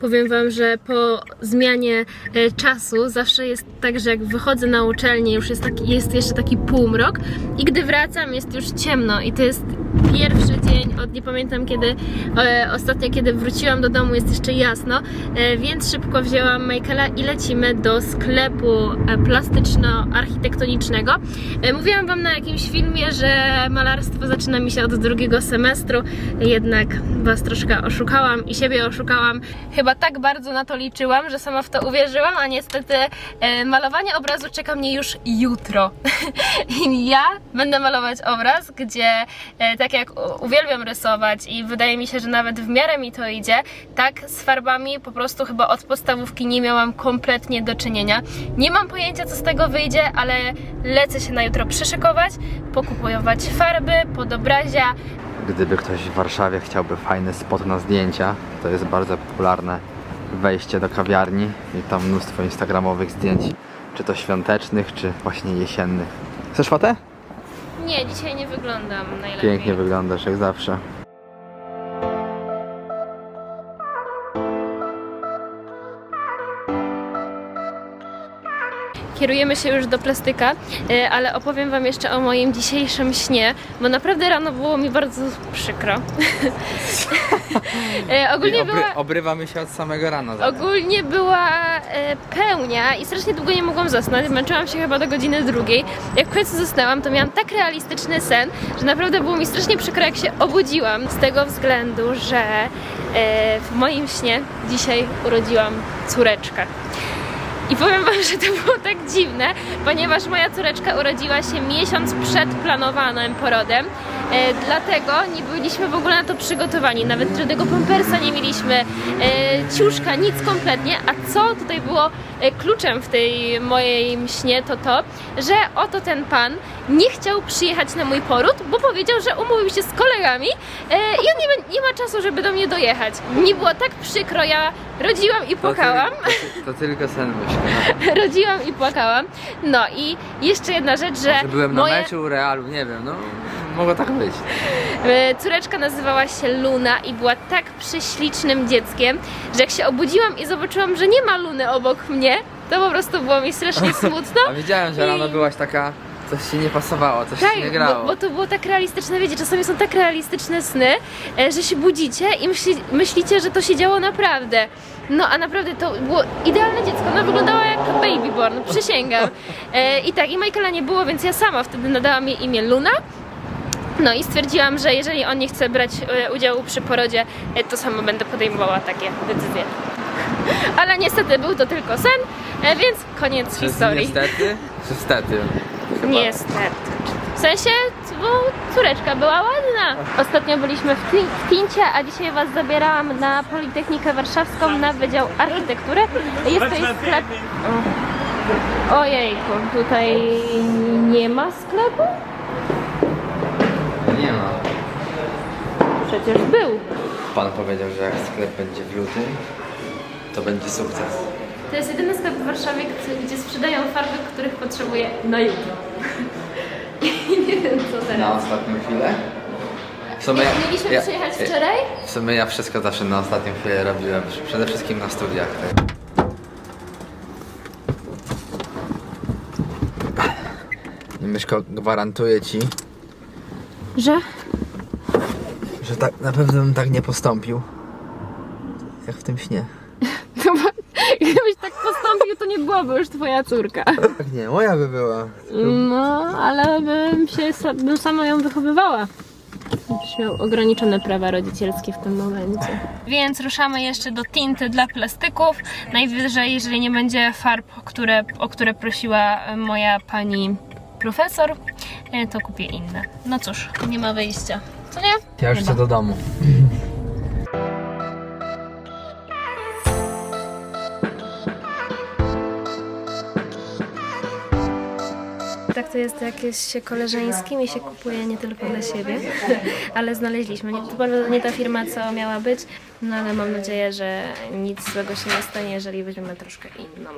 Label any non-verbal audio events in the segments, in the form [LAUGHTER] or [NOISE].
Powiem Wam, że po zmianie e, czasu zawsze jest tak, że jak wychodzę na uczelnię, już jest, taki, jest jeszcze taki półmrok i gdy wracam jest już ciemno i to jest pierwszy od nie pamiętam kiedy, e, ostatnio kiedy wróciłam do domu jest jeszcze jasno, e, więc szybko wzięłam Michaela i lecimy do sklepu e, plastyczno-architektonicznego. E, mówiłam Wam na jakimś filmie, że malarstwo zaczyna mi się od drugiego semestru, jednak Was troszkę oszukałam i siebie oszukałam. Chyba tak bardzo na to liczyłam, że sama w to uwierzyłam, a niestety e, malowanie obrazu czeka mnie już jutro. [LAUGHS] I ja będę malować obraz, gdzie e, tak jak uwielbiam rysować i wydaje mi się, że nawet w miarę mi to idzie, tak z farbami po prostu chyba od podstawówki nie miałam kompletnie do czynienia. Nie mam pojęcia co z tego wyjdzie, ale lecę się na jutro przyszykować, pokupować farby, podobrazia, Gdyby ktoś w Warszawie chciałby fajny spot na zdjęcia, to jest bardzo popularne wejście do kawiarni i tam mnóstwo instagramowych zdjęć, czy to świątecznych, czy właśnie jesiennych. Chcesz fotę? Nie, dzisiaj nie wyglądam najlepiej. Pięknie wyglądasz, jak zawsze. Kierujemy się już do plastyka, e, ale opowiem Wam jeszcze o moim dzisiejszym śnie, bo naprawdę rano było mi bardzo przykro. [LAUGHS] E, Ogólnie była... obrywamy się od samego rana. zatem. Ogólnie była e, pełnia i strasznie długo nie mogłam zasnąć. Męczyłam się chyba do godziny drugiej. Jak w końcu zasnęłam, to miałam tak realistyczny sen, że naprawdę było mi strasznie przykro, jak się obudziłam. Z tego względu, że w moim śnie dzisiaj urodziłam córeczkę. I powiem Wam, że to było tak dziwne, ponieważ moja córeczka urodziła się miesiąc przed planowanym porodem. E, dlatego nie byliśmy w ogóle na to przygotowani. Nawet żadnego pampersa nie mieliśmy, e, ciuszka, nic kompletnie. A co tutaj było e, kluczem w tej mojej śnie, to to, że oto ten pan nie chciał przyjechać na mój poród, bo powiedział, że umówił się z kolegami i on nie, ma- nie ma czasu, żeby do mnie dojechać. Mi było tak przykro, ja rodziłam i To płakałam. tyl- To, to tylko sen myślę. [LAUGHS] rodziłam i płakałam. No i jeszcze jedna rzecz, że Że byłem na moje, meczu Realu, nie wiem, no mogło tak być. e, córeczka nazywała się Luna i była tak prześlicznym dzieckiem, że jak się obudziłam i zobaczyłam, że nie ma Luny obok mnie, to po prostu było mi strasznie [LAUGHS] smutno. A wiedziałem, że rano I- byłaś taka, coś ci nie pasowało, coś Tak, ci nie grało. bo, bo to było tak realistyczne, wiecie, czasami są tak realistyczne sny, e, że się budzicie i myśli, myślicie, że to się działo naprawdę. No a naprawdę to było idealne dziecko, ono wyglądało jak babyborn, przysięgam. [LAUGHS] E, I tak, i Michaela nie było, więc ja sama wtedy nadałam jej imię Luna. No i stwierdziłam, że jeżeli on nie chce brać e, udziału przy porodzie, e, to sama będę podejmowała takie decyzje. [LAUGHS] Ale niestety był to tylko sen, e, więc koniec Czy historii. Niestety, [LAUGHS] czy stety? Chyba. Niestety. W sensie, bo córeczka była ładna. Ostatnio byliśmy w, Tin- w Tincie, a dzisiaj Was zabierałam na Politechnikę Warszawską na Wydział Architektury. Jest to sklep... Ojejku, tutaj nie ma sklepu? Nie ma. Przecież był. Pan powiedział, że jak sklep będzie w lutym, to będzie sukces. To jest jedyny sklep w Warszawie, gdzie- sprzedają farby, których potrzebuję na jutro. [LAUGHS] I nie wiem co Na teraz. ostatnią chwilę? W sumie ja, Mieliśmy ja, przyjechać wczoraj? w sumie ja wszystko zawsze na ostatnią chwilę robiłem, przede wszystkim na studiach. Tak. Myszko, gwarantuję ci, Że? że tak na pewno bym tak nie postąpił. Jak w tym śnie. [LAUGHS] No bo Gdybyś tak postąpił, to nie byłaby już twoja córka. Tak nie, moja by była. No, ale bym się sa- bym sama ją wychowywała. Byś miał ograniczone prawa rodzicielskie w tym momencie. Więc ruszamy jeszcze do tinty dla plastyków. Najwyżej, jeżeli nie będzie farb, które, o które prosiła moja pani profesor, to kupię inne. No cóż, nie ma wyjścia. Co nie? Ja już Chyba. chcę do domu. Tak to jest jakieś się koleżeńskim i się kupuje nie tylko dla siebie, [LAUGHS] ale znaleźliśmy. Nie, to bardzo nie ta firma, co miała być, no ale mam nadzieję, że nic złego się nie stanie, jeżeli weźmiemy troszkę inną.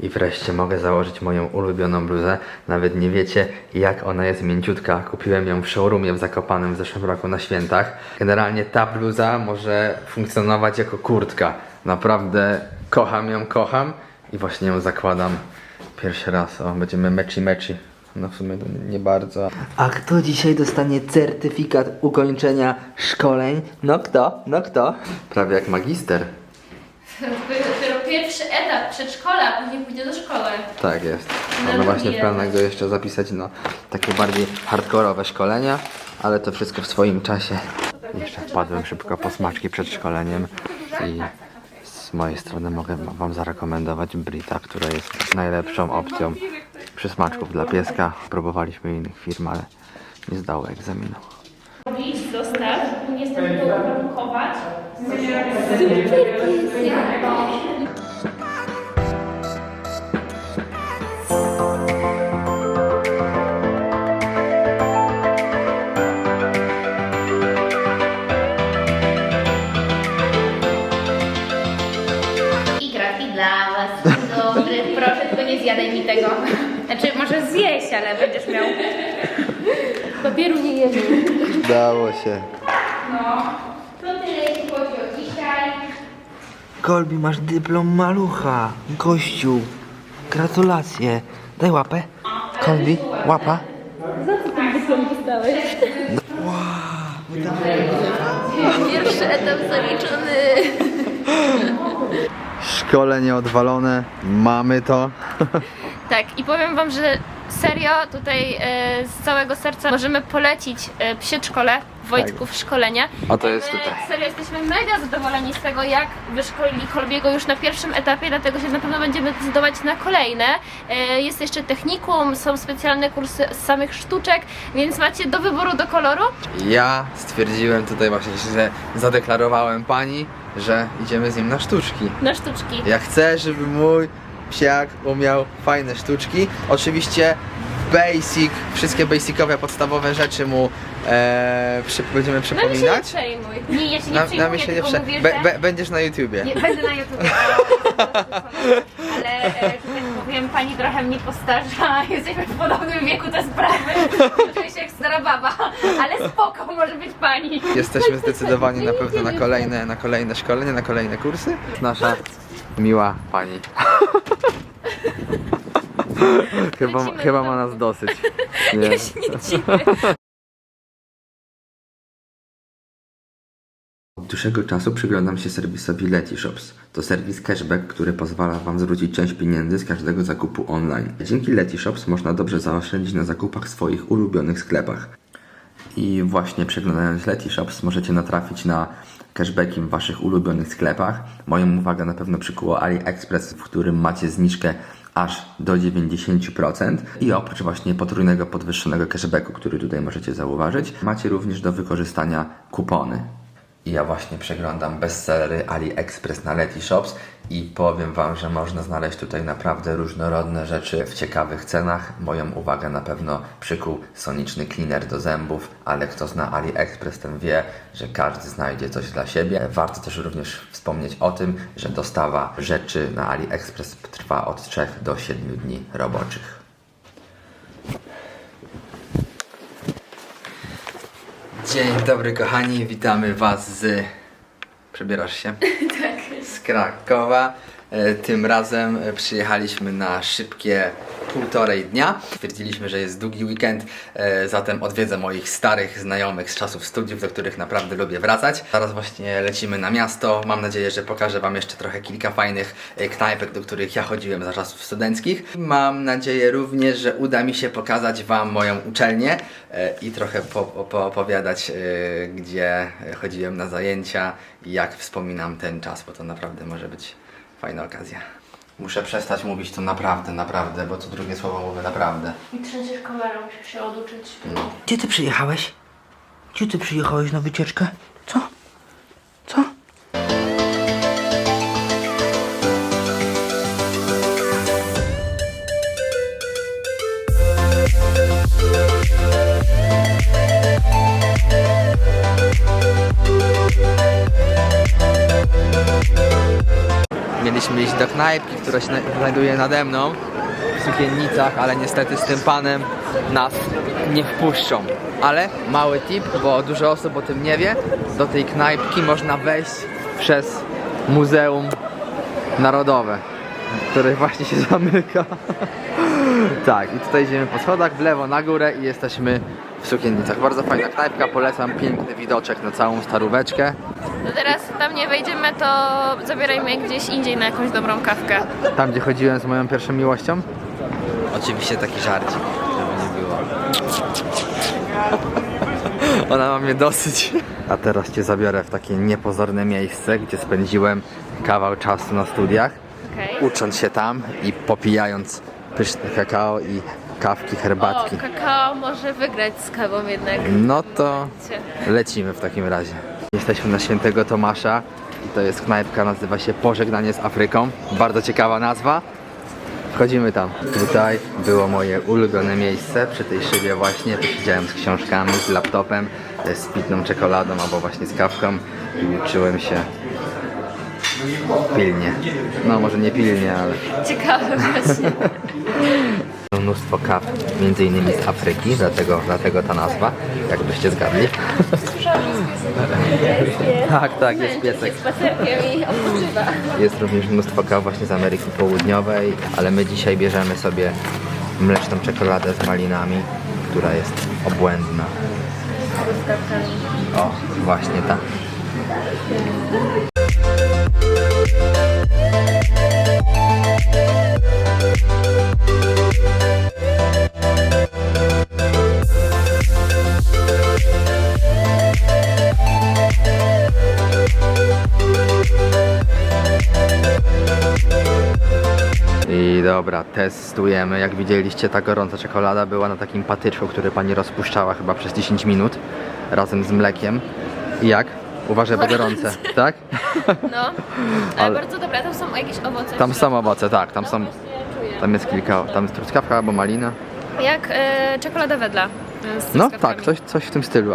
I wreszcie mogę założyć moją ulubioną bluzę. Nawet nie wiecie, jak ona jest mięciutka. Kupiłem ją w showroomie w Zakopanem w zeszłym roku na świętach. Generalnie ta bluza może funkcjonować jako kurtka. Naprawdę kocham ją, kocham i właśnie ją zakładam pierwszy raz. O, będziemy mechi mechi. No w sumie to nie bardzo. A kto dzisiaj dostanie certyfikat ukończenia szkoleń? No kto? No kto? Prawie jak magister. Pierwszy etap przedszkola, a później pójdzie do szkoły. Tak jest. Mamy właśnie w planach go jeszcze zapisać na takie bardziej hardkorowe szkolenia, ale to wszystko w swoim czasie. Jeszcze wpadłem szybko po smaczki przed szkoleniem i z mojej strony mogę Wam zarekomendować Brita, która jest najlepszą opcją przysmaczków dla pieska. Próbowaliśmy innych firm, ale nie zdało egzaminu. Robić, zostaw, niestety to uwarunkować. I tego. Znaczy, możesz zjeść, ale będziesz miał. Papieru nie jemy. Udało się. To tyle, jeśli chodzi o dzisiaj. Kolbi, masz dyplom malucha. Gościu. Gratulacje. Daj łapę. Kolbi, łapa. Pierwszy etap zaliczony. Szkolenie odwalone, mamy to. Tak, i powiem Wam, że serio tutaj e, z całego serca możemy polecić e, przedszkole Wojtków szkolenia. A to jest tutaj. Serio, jesteśmy mega zadowoleni z tego, jak wyszkolili Kolbiego już na pierwszym etapie, dlatego się na pewno będziemy decydować na kolejne. E, Jest jeszcze technikum, są specjalne kursy z samych sztuczek, więc macie do wyboru, do koloru. Ja stwierdziłem tutaj właśnie, że zadeklarowałem pani, że idziemy z nim na sztuczki. Na sztuczki. Ja chcę, żeby mój psiak umiał fajne sztuczki. Oczywiście basic, wszystkie basicowe, podstawowe rzeczy mu e, przy, będziemy No mi się nie przypominać. przejmuj. Nie, ja się nie Na, przejmuję, na mnie się nie tylko prze... mówię, Be, że... be, będziesz na YouTubie. Nie, będę na YouTube, [LAUGHS] ale e, powiem, pani trochę mnie postarza, [LAUGHS] jesteśmy w podobnym wieku te sprawy, czuję się jak stara baba, ale spoko, może być pani. Jesteśmy zdecydowani na pewno na kolejne, na kolejne szkolenie, na kolejne kursy. Nasza miła pani. [LAUGHS] chyba, Lecimy chyba do ma nas dosyć. [LAUGHS] Nie. Się nie dziwię. Dłuższego czasu przyglądam się serwisowi Letyshops. To serwis cashback, który pozwala Wam zwrócić część pieniędzy z każdego zakupu online. Dzięki Letyshops można dobrze zaoszczędzić na zakupach w swoich ulubionych sklepach. I właśnie przeglądając Letyshops możecie natrafić na cashbacki w Waszych ulubionych sklepach. Moją uwagę na pewno przykuło AliExpress, w którym macie zniżkę aż do 90% i oprócz właśnie potrójnego podwyższonego cashbacku, który tutaj możecie zauważyć, macie również do wykorzystania kupony. I ja właśnie przeglądam bestsellery AliExpress na Letyshops i powiem Wam, że można znaleźć tutaj naprawdę różnorodne rzeczy w ciekawych cenach. Moją uwagę na pewno przykuł soniczny cleaner do zębów, ale kto zna AliExpress, ten wie, że każdy znajdzie coś dla siebie. Warto też również wspomnieć o tym, że dostawa rzeczy na AliExpress trwa od 3 do 7 dni roboczych. Dzień dobry kochani, witamy Was z... Przebierasz się? [LAUGHS] tak. Z Krakowa. E, Tym razem e, przyjechaliśmy na szybkie półtorej dnia. Stwierdziliśmy, że jest długi weekend, e, zatem odwiedzę moich starych znajomych z czasów studiów, do których naprawdę lubię wracać. Zaraz właśnie lecimy na miasto. Mam nadzieję, że pokażę Wam jeszcze trochę kilka fajnych knajpek, do których ja chodziłem za czasów studenckich. Mam nadzieję również, że uda mi się pokazać Wam moją uczelnię i trochę po, po, poopowiadać, gdzie chodziłem na zajęcia i jak wspominam ten czas, bo to naprawdę może być fajna okazja. Muszę przestać mówić to naprawdę, naprawdę, bo to drugie słowo mówię naprawdę. I trzęsiesz kamerą, musisz się oduczyć. Gdzie ty przyjechałeś? Gdzie ty przyjechałeś na wycieczkę? Co? Co? Mieliśmy iść do knajpki, która się na- znajduje nade mną w Sukiennicach, ale niestety z tym panem nas nie wpuszczą. Ale mały tip, bo dużo osób o tym nie wie, do tej knajpki można wejść przez Muzeum Narodowe, które właśnie się [LAUGHS] zamyka. Tak, i tutaj idziemy po schodach w lewo na górę i jesteśmy w Sukiennicach. Bardzo fajna knajpka, polecam, piękny widoczek na całą staróweczkę. To teraz tam nie wejdziemy, to zabieraj mnie gdzieś indziej na jakąś dobrą kawkę. Tam, gdzie chodziłem z moją pierwszą miłością? Oczywiście taki żarcik, żeby nie było. [LAUGHS] Ona ma mnie dosyć. A teraz Cię zabiorę w takie niepozorne miejsce, gdzie spędziłem kawał czasu na studiach, Okej. ucząc się tam i popijając pyszne kakao i kawki, O, herbatki. kakao może wygrać z kawą jednak. No to lecimy w takim razie. Jesteśmy na Świętego Tomasza i to jest knajpka, nazywa się Pożegnanie z Afryką. Bardzo ciekawa nazwa. Wchodzimy tam. Tutaj było moje ulubione miejsce, przy tej szybie właśnie. Tu siedziałem z książkami, z laptopem, e, z pitną czekoladą albo właśnie z kawką i uczyłem się pilnie. No może nie pilnie, ale Ciekawe właśnie. [LAUGHS] mnóstwo kaw, między innymi z Afryki, dlatego, dlatego ta nazwa, jakbyście zgadli. [LAUGHS] tak, tak, jest piesek. Spacerkiem i odpoczywa. Jest również mnóstwo kaw właśnie z Ameryki Południowej, ale my dzisiaj bierzemy sobie mleczną czekoladę z malinami, która jest obłędna. O, właśnie ta. Dobra, testujemy. Jak widzieliście, ta gorąca czekolada była na takim patyczku, który pani rozpuszczała chyba przez 10 minut razem z mlekiem. I jak? Uważaj, bo gorące, tak? [LAUGHS] No, ale, Ale- bardzo dobra, tam są jakieś owoce. Tam są owoce, tak, tam No są. właśnie czuję. Tam jest kilka, tam jest truskawka albo malina. Jak e, czekolada wedla. e, Z No truskawkami. tak, coś, coś w tym stylu.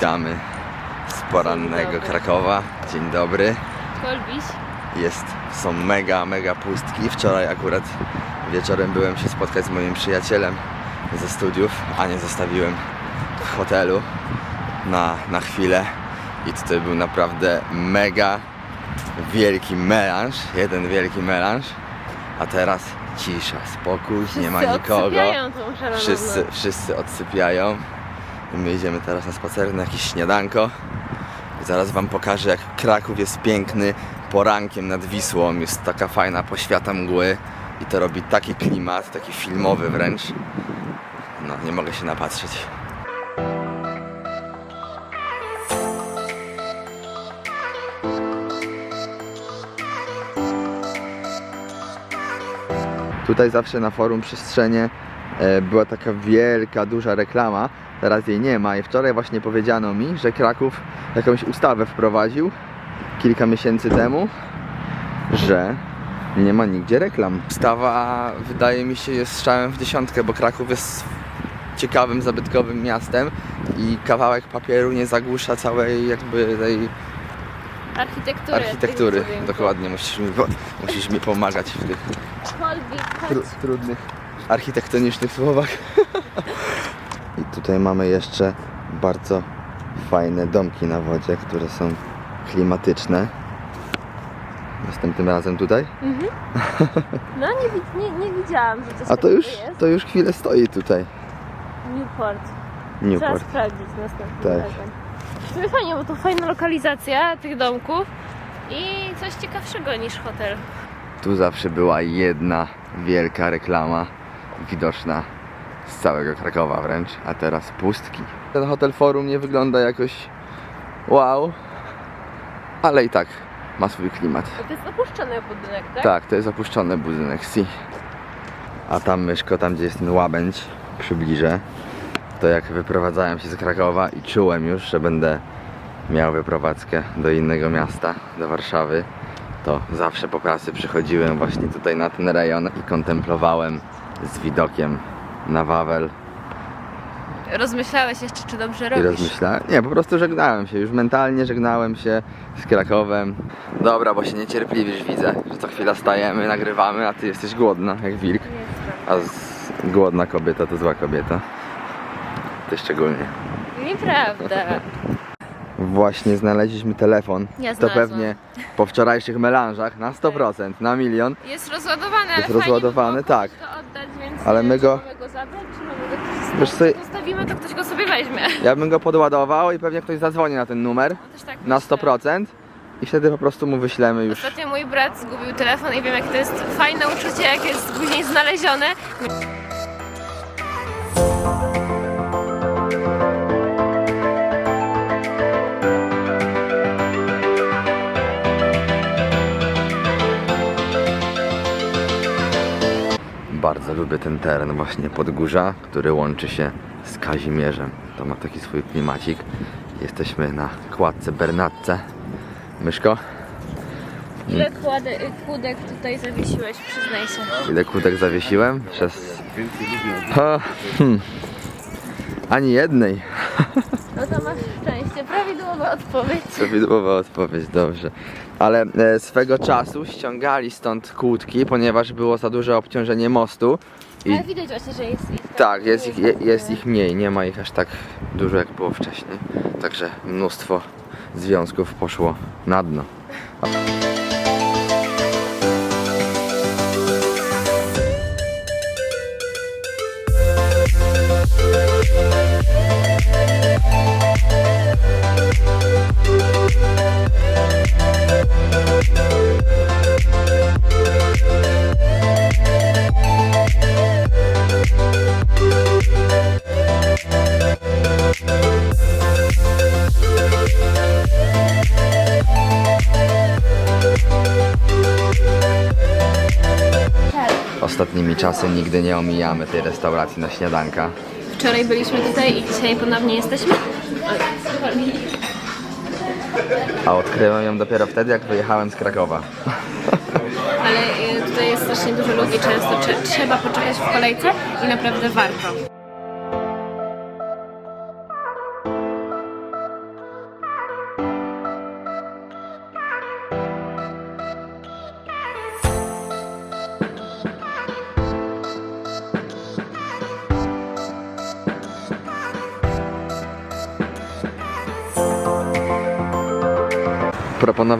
Witamy z porannego. Krakowa. Dzień dobry. Kolbiś. Jest, są mega, mega pustki. Wczoraj akurat wieczorem byłem się spotkać z moim przyjacielem ze studiów, a nie zostawiłem w hotelu na, na chwilę. I tutaj był naprawdę mega wielki melanż, jeden wielki melanż, a teraz cisza, spokój, nie ma Wszyscy nikogo. Wszyscy, wszyscy odsypiają. My idziemy teraz na spacer, na jakieś śniadanko. I zaraz wam pokażę, jak Kraków jest piękny porankiem nad Wisłą. Jest taka fajna poświata mgły i to robi taki klimat, taki filmowy wręcz. No, nie mogę się napatrzeć. Tutaj zawsze na forum Przestrzenie e, była taka wielka, duża reklama. Teraz jej nie ma i wczoraj właśnie powiedziano mi, że Kraków jakąś ustawę wprowadził kilka miesięcy temu, że nie ma nigdzie reklam. Ustawa wydaje mi się jest strzałem w dziesiątkę, bo Kraków jest ciekawym, zabytkowym miastem i kawałek papieru nie zagłusza całej jakby tej Architektury. architektury. Dokładnie, musisz mi, musisz mi pomagać w tych trudnych architektonicznych słowach. [LAUGHS] I tutaj mamy jeszcze bardzo fajne domki na wodzie, które są klimatyczne. Następnym razem tutaj. No nie, wi- nie, nie widziałam, że coś A to takiego już, jest. to już chwilę stoi tutaj. Newport. Trzeba Newport. sprawdzić następnym Tak. razem. W sumie fajnie, bo to fajna lokalizacja tych domków i coś ciekawszego niż hotel. Tu zawsze była jedna wielka reklama widoczna z całego Krakowa wręcz, a teraz pustki. Ten hotel Forum nie wygląda jakoś wow, ale i tak ma swój klimat. To jest opuszczony budynek, tak? Tak, to jest opuszczony budynek, si. A tam Myszko, tam gdzie jest ten łabędź, przybliżę, to jak wyprowadzałem się z Krakowa i czułem już, że będę miał wyprowadzkę do innego miasta, do Warszawy, to zawsze po pracy przychodziłem właśnie tutaj na ten rejon i kontemplowałem z widokiem na Wawel Rozmyślałeś jeszcze, czy dobrze i robisz? rozmyślałem. Nie, po prostu żegnałem się, już mentalnie żegnałem się z Krakowem. Dobra, bo się niecierpliwisz widzę, że co chwila stajemy, nagrywamy, a ty jesteś głodna, jak wilk. A z... głodna kobieta to zła kobieta. Ty szczególnie. Nieprawda. Właśnie znaleźliśmy telefon. Ja to znalazłam. pewnie po wczorajszych melanżach na 100%, na milion. Jest rozładowany, ale Jest fajnie by rozładowany, tak. to Ale my go- mamy go zabrać, czy mamy go Wiesz co, zostawimy, to ktoś go sobie weźmie. ja bym go podładował i pewnie ktoś zadzwoni na ten numer Też tak na myślę. 100% i wtedy po prostu mu wyślemy już. Ostatnio mój brat zgubił telefon i wiem jak to jest fajne uczucie, jak jest później znalezione. Bardzo lubię ten teren właśnie Podgórza, który łączy się z Kazimierzem. To ma taki swój klimacik. Jesteśmy na kładce Bernatce. Myszko, Ile kłady, kłódek tutaj zawiesiłeś, przyznaj się. ile kłódek zawiesiłem? Przez... O, hmm. Ani jednej. No to masz szczęście, prawidłowa odpowiedź. Prawidłowa odpowiedź, dobrze. Ale e, swego czasu ściągali stąd kłódki, ponieważ było za duże obciążenie mostu. I Ale widać właśnie, że jest ich tak, jest ich, je, jest ich mniej, nie ma ich aż tak dużo jak było wcześniej. Także mnóstwo związków poszło na dno. Ostatnimi czasy nigdy nie omijamy tej restauracji na śniadanka. Wczoraj byliśmy tutaj i dzisiaj ponownie jesteśmy. A odkryłem ją dopiero wtedy, jak wyjechałem z Krakowa. Ale y, tutaj jest strasznie dużo ludzi, często trze- trzeba poczekać w kolejce i naprawdę warto.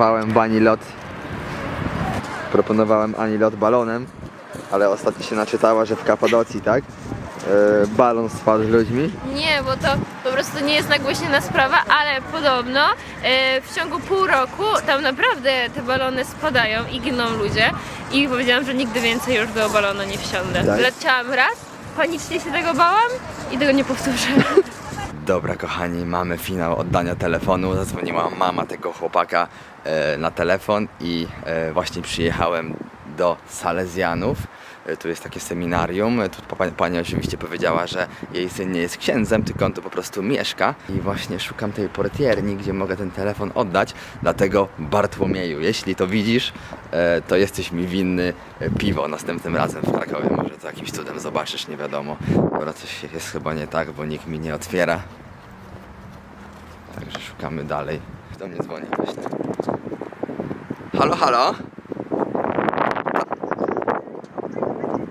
Proponowałem bani lot. Proponowałem Ani lot balonem, ale ostatnio się naczytała, że w Kapadocji, tak? E, balon spadł z ludźmi. Nie, bo to po prostu nie jest nagłośniona sprawa, ale podobno e, w ciągu pół roku tam naprawdę te balony spadają i giną ludzie. I powiedziałam, że nigdy więcej już do balonu nie wsiądę. Tak? Leciałam raz, panicznie się tego bałam i tego nie powtórzę. [LAUGHS] Dobra, kochani, mamy finał oddania telefonu. Zadzwoniła mama tego chłopaka e, na telefon i e, właśnie przyjechałem do Salezjanów. E, tu jest takie seminarium. E, Tu pani, pani oczywiście powiedziała, że jej syn nie jest księdzem, tylko on tu po prostu mieszka. I właśnie szukam tej portierni, gdzie mogę ten telefon oddać. Dlatego Bartłomieju, jeśli to widzisz, e, to jesteś mi winny e, piwo następnym razem w Krakowie. Może to jakimś cudem zobaczysz, nie wiadomo. Dobra, coś jest chyba nie tak, bo nikt mi nie otwiera. Szukamy dalej. Kto mnie dzwoni właśnie? Halo, halo?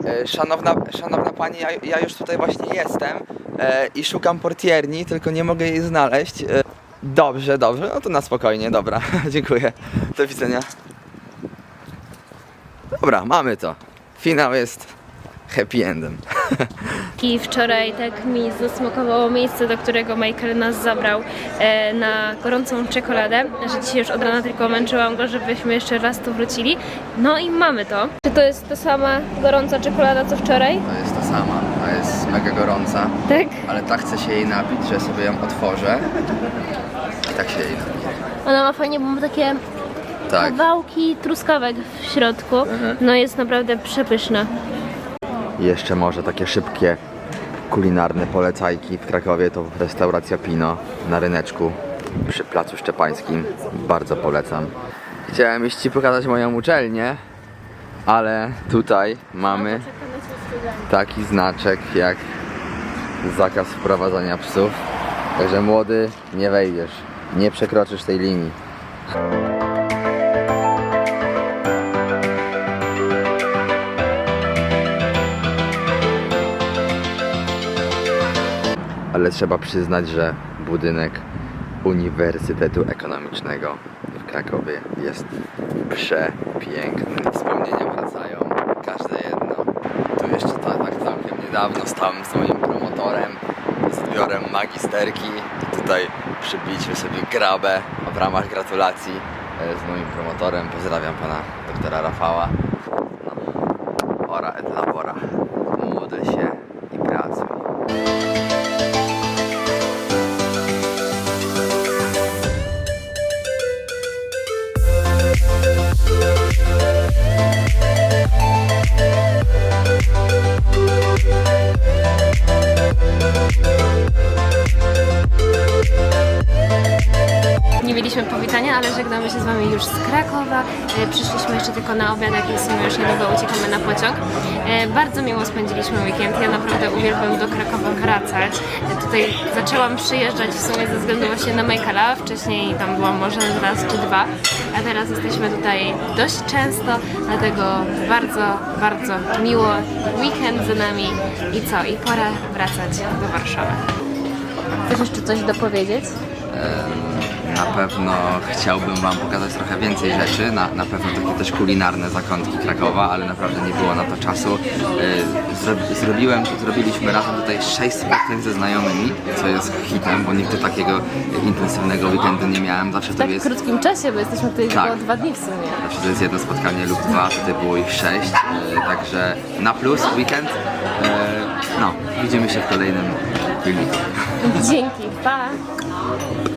E, Szanowna, szanowna pani, ja, ja już tutaj właśnie jestem e, i szukam portierni, tylko nie mogę jej znaleźć. E, dobrze, dobrze, no to na spokojnie, dobra, [LAUGHS] dziękuję. Do widzenia. Dobra, mamy to. Finał jest happy endem. [LAUGHS] I wczoraj tak mi zasmakowało miejsce, do którego Michael nas zabrał e, na gorącą czekoladę, że dzisiaj już od rana tylko męczyłam go, żebyśmy jeszcze raz tu wrócili. No i mamy to. Czy to jest ta sama gorąca czekolada co wczoraj? To jest ta sama, a jest mega gorąca. Tak. Ale tak chce się jej napić, że sobie ją otworzę. I tak się jej napiję. Ona ma fajnie, bo ma takie Tak. kawałki truskawek w środku. Mhm. No jest naprawdę przepyszna. I Jeszcze może takie szybkie kulinarne polecajki w Krakowie to restauracja Pino na ryneczku przy Placu Szczepańskim. Bardzo polecam. Chciałem iść Ci pokazać moją uczelnię, ale tutaj mamy taki znaczek jak zakaz wprowadzania psów. Także młody, nie wejdziesz, nie przekroczysz tej linii. Ale trzeba przyznać, że budynek Uniwersytetu Ekonomicznego w Krakowie jest przepiękny. Wspomnienia wracają, każde jedno. Tu jeszcze tak, tak całkiem niedawno stałem z moim promotorem, z odbiorem magisterki. Tutaj przybiliśmy sobie grabę w ramach gratulacji e, z moim promotorem. Pozdrawiam pana doktora Rafała. No, ora et labora. Módl się Nie mieliśmy powitania, ale żegnamy się z Wami już z Krakowa. E, Przyszliśmy jeszcze tylko na obiadek i w sumie już niedługo uciekamy na pociąg. E, Bardzo miło spędziliśmy weekend. Ja naprawdę uwielbiam do Krakowa wracać. E, Tutaj zaczęłam przyjeżdżać w sumie ze względu właśnie na Michaela. Wcześniej tam byłam może raz czy dwa, a teraz jesteśmy tutaj dość często, dlatego bardzo, bardzo miło. Weekend za nami i co? I pora wracać do Warszawy. Chcesz jeszcze coś dopowiedzieć? Na pewno chciałbym Wam pokazać trochę więcej rzeczy, na, na pewno takie też kulinarne zakątki Krakowa, ale naprawdę nie było na to czasu. Yy, Zro, zrobiłem, zrobiliśmy razem tutaj 6 spotkań ze znajomymi, co jest hitem, bo nigdy takiego intensywnego weekendu nie miałem. Zawsze W to tak jest, krótkim czasie, bo jesteśmy tutaj Tak. tylko dwa dni w sumie. zawsze to jest jedno spotkanie lub dwa, tutaj było ich 6, yy, także na plus weekend. Yy, no, widzimy się w kolejnym filmiku. Dzięki, pa!